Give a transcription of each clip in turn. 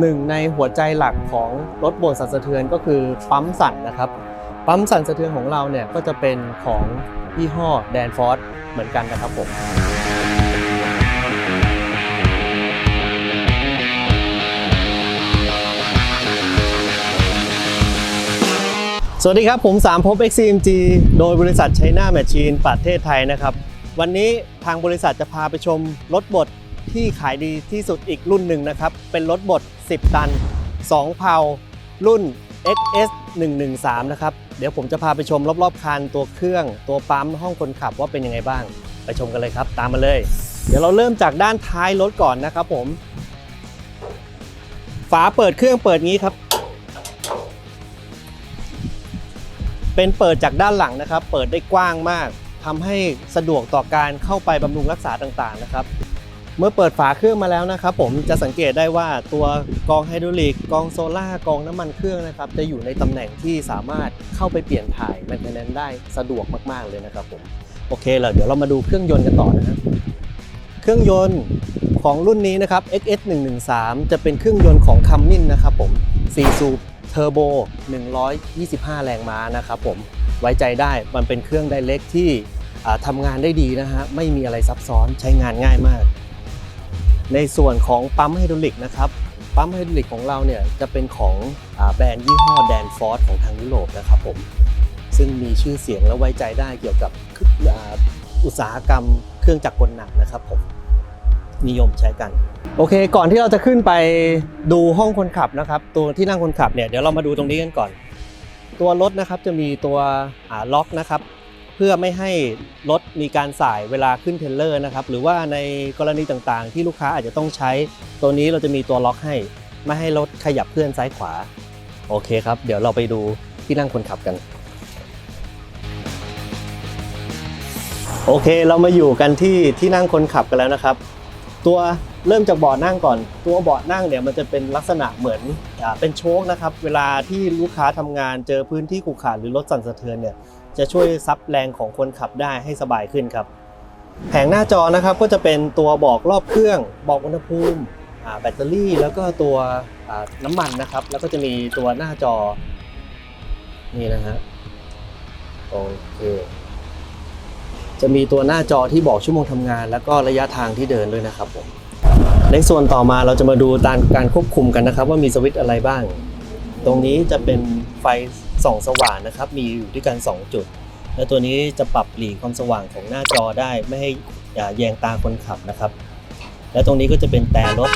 หนึ่งในหัวใจหลักของรถบ่นสั่นสะเทือนก็คือปั๊มสั่นนะครับ ปั๊มสั่นสะเทือนของเราเนี่ยก็จะเป็นของยี่ห้อแดนฟอร์เหมือนกันนะครับผมสวัสดีครับ ผมสามภพ XCMG โดยบริษัทไชน่าแมชชีนประเทศไทยนะครับ วันนี้ทางบริษัทจะพาไปชมรถบดที่ขายดีที่สุดอีกรุ่นหนึ่งนะครับ เป็นรถบด 10 ตัน 2 เพารุ่น XS 113 นะครับ เดี๋ยวผมจะพาไปชมรอบๆ คันตัวเครื่อง ตัวปั๊มห้องคนขับว่าเป็นยังไงบ้าง ไปชมกันเลยครับ ตามมาเลย เดี๋ยวเราเริ่มจากด้านท้ายรถก่อนนะครับผม ฝาเปิดเครื่องเปิดงี้ครับ เป็นเปิดจากด้านหลังนะครับ เปิดได้กว้างมากทำให้สะดวกต่อการเข้าไปบำรุงรักษาต่างๆนะครับ เมื่อเปิดฝาเครื่องมาแล้วนะครับผมจะสังเกตได้ว่าตัวกองไฮดรอลิกกองโซล่ากองน้ำมันเครื่องนะครับจะอยู่ในตำแหน่งที่สามารถเข้าไปเปลี่ยนถ่ายแมนเทนแนนได้สะดวกมากๆเลยนะครับผมโอเคแล้วเดี๋ยวเรามาดูเครื่องยนต์กันต่อนะครับเครื่องยนต์ของรุ่นนี้นะครับ XS 113จะเป็นเครื่องยนต์ของคัมมินนะครับผม4สูบเทอร์โบ 125 แรงม้านะครับผมไว้ใจได้มันเป็นเครื่องไดเล็กที่ทำงานได้ดีนะฮะไม่มีอะไรซับซ้อนใช้งานง่ายมาก ในส่วนของปั๊มไฮดรอลิกนะครับปั๊มไฮดรอลิกของเราเนี่ยจะเป็นของอแบรนด์ยี่ห้อแดนฟอร์ดของทางยุโรปนะครับผมซึ่งมีชื่อเสียงและไว้ใจได้เกี่ยวกับอุตสาหกรรมเครื่องจักรกลหนักนะครับผมนิยมใช้กัน โอเค ก่อนที่เราจะขึ้นไปดูห้องคนขับนะครับ ตัวที่นั่งคนขับเนี่ยเดี๋ยวเรามาดูตรงนี้กันก่อน ตัวรถนะครับจะมีตัวล็อกนะครับ เพื่อไม่ให้รถมีการสายเวลาขึ้นเทนเลอร์นะครับหรือว่าในกรณีต่างๆ ที่ลูกค้าอาจจะต้องใช้ ตัวนี้เราจะมีตัวล็อกให้ ไม่ให้รถขยับเคลื่อนซ้ายขวา โอเคครับ เดี๋ยวเราไปดูที่นั่งคนขับกัน โอเคเรามาอยู่กันที่ที่นั่งคนขับกันแล้วนะครับ ตัวเริ่มจากเบาะนั่งก่อน ตัวเบาะนั่งเนี่ยมันจะเป็นลักษณะเหมือนเป็นโชคนะครับเวลาที่ลูกค้าทำงานเจอพื้นที่ขรุขระหรือรถสั่นสะเทือนเนี่ยจะช่วยซับแรงของคนขับได้ให้สบายขึ้นครับ แผงหน้าจอนะครับก็จะเป็นตัวบอกรอบเครื่อง บอกอุณหภูมิแบตเตอรี่ แล้วก็ตัวน้ำมันนะครับ แล้วก็จะมีตัวหน้าจอนี่นะฮะโอเค จะมีตัวหน้าจอที่บอกชั่วโมงทำงาน แล้วก็ระยะทางที่เดินด้วยนะครับผมในส่วนต่อมาเราจะมาดูาการควบคุมกันนะครับ ว่ามีสวิตช์อะไรบ้าง ตรงนี้จะเป็นไฟส่องสว่างนะครับ มีอยู่ด้วยกัน 2 จุด และตัวนี้จะปรับหลีกความสว่างของหน้าจอได้ไม่ให้แยงตาคนขับนะครับ และตรงนี้ก็จะเป็นแต่รถ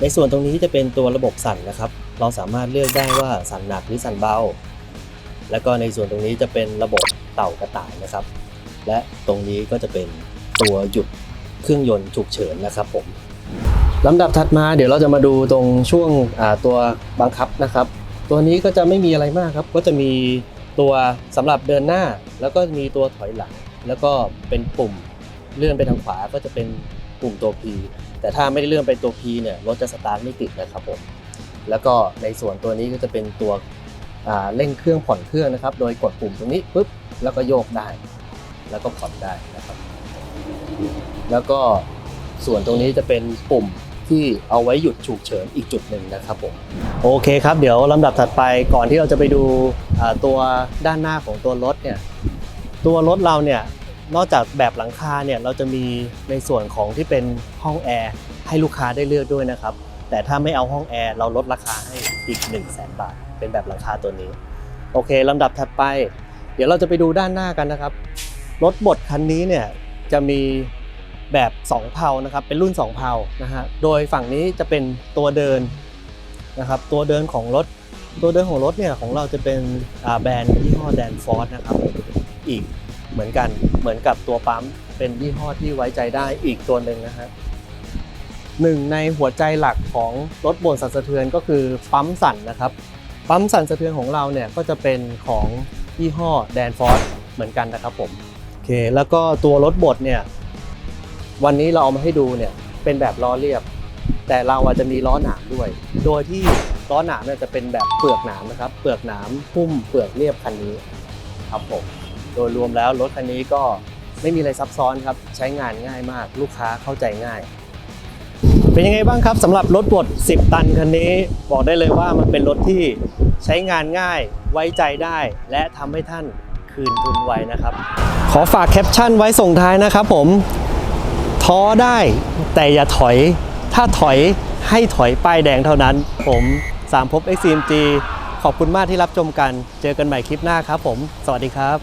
ในส่วนตรงนี้จะเป็นตัวระบบสั่นนะครับ เราสามารถเลือกได้ว่าสั่นหนักหรือสั่นเบา แล้วก็ในส่วนตรงนี้จะเป็นระบบเต่ากระต่ายนะครับ และตรงนี้ก็จะเป็นตัวหยุดเครื่องยนต์ฉุกเฉินนะครับผมลำดับถัดมาเดี๋ยวเราจะมาดูตรงช่วงตัวบังคับนะครับ ตัวนี้ก็จะไม่มีอะไรมากครับ ก็จะมีตัวสำหรับเดินหน้า แล้วก็มีตัวถอยหลัง แล้วก็เป็นปุ่มเลื่อนไปทางขวาก็จะเป็นปุ่มตัว P แต่ถ้าไม่ได้เลื่อนไปตัว P เนี่ยรถจะสตาร์ทไม่ติดนะครับผมแล้วก็ในส่วนตัวนี้ก็จะเป็นตัวเร่งเครื่องผ่อนเครื่องนะครับ โดยกดปุ่มตรงนี้ปุ๊บแล้วก็โยกได้ แล้วก็ผ่อนได้นะครับ แล้วก็ส่วนตรงนี้จะเป็นปุ่มที่เอาไว้หยุดฉุกเฉินอีกจุดหนึ่งนะครับผมโอเคครับเดี๋ยวลำดับถัดไปก่อนที่เราจะไปดูตัวด้านหน้าของตัวรถเนี่ยตัวรถเราเนี่ยนอกจากแบบหลังคาเนี่ยเราจะมีในส่วนของที่เป็นห้องแอร์ให้ลูกค้าได้เลือกด้วยนะครับ แต่ถ้าไม่เอาห้องแอร์เราลดราคาให้อีก 1 0 0 0 0แบาท เป็นแบบหลังคาตัวนี้ โอเคลำดับถัดไป เดี๋ยวเราจะไปดูด้านหน้ากันนะครับ รถบดคันนี้เนี่ยจะมีแบบ2เพานะครับเป็นรุ่น2เพานะฮะโดยฝั่งนี้จะเป็นตัวเดินนะครับตัวเดินของรถตัวเดินของรถเนี่ยของเราจะเป็นแบรนด์ยี่ห้อแดนฟอร์ดนะครับอีกเหมือนกันเหมือนกับตัวปั๊มเป็นยี่ห้อที่ไว้ใจได้อีกตัวหนึ่งนะฮะหนึ่งในหัวใจหลักของรถบนสั่นสะเทือนก็คือปั๊มสั่นนะครับปั๊มสั่นสะเทือนของเราเนี่ยก็จะเป็นของยี่ห้อแดนฟอร์ดเหมือนกันนะครับผม เค แล้วก็ตัวรถบดเนี่ย วันนี้เราเอามาให้ดูเนี่ย เป็นแบบล้อเรียบ แต่เราอาจจะมีล้อหนามด้วย โดยที่ล้อหนามเนี่ยจะเป็นแบบเปลือกหนามนะครับ เปลือกหนามหุ้มเปลือกเรียบคันนี้ครับผมโดยรวมแล้วรถคันนี้ก็ไม่มีอะไรซับซ้อนครับ ใช้งานง่ายมาก ลูกค้าเข้าใจง่าย เป็นยังไงบ้างครับสำหรับรถบด 10 ตันคันนี้ บอกได้เลยว่ามันเป็นรถที่ใช้งานง่าย ไว้ใจได้ และทำให้ท่าน คืนทุนไวนะครับ ขอฝากแคปชั่นไว้ส่งท้ายนะครับผม ท้อได้แต่อย่าถอย ถ้าถอยให้ถอยป้ายแดงเท่านั้น ผมสามภพ XCMG ขอบคุณมากที่รับชมกัน เจอกันใหม่คลิปหน้าครับผม สวัสดีครับ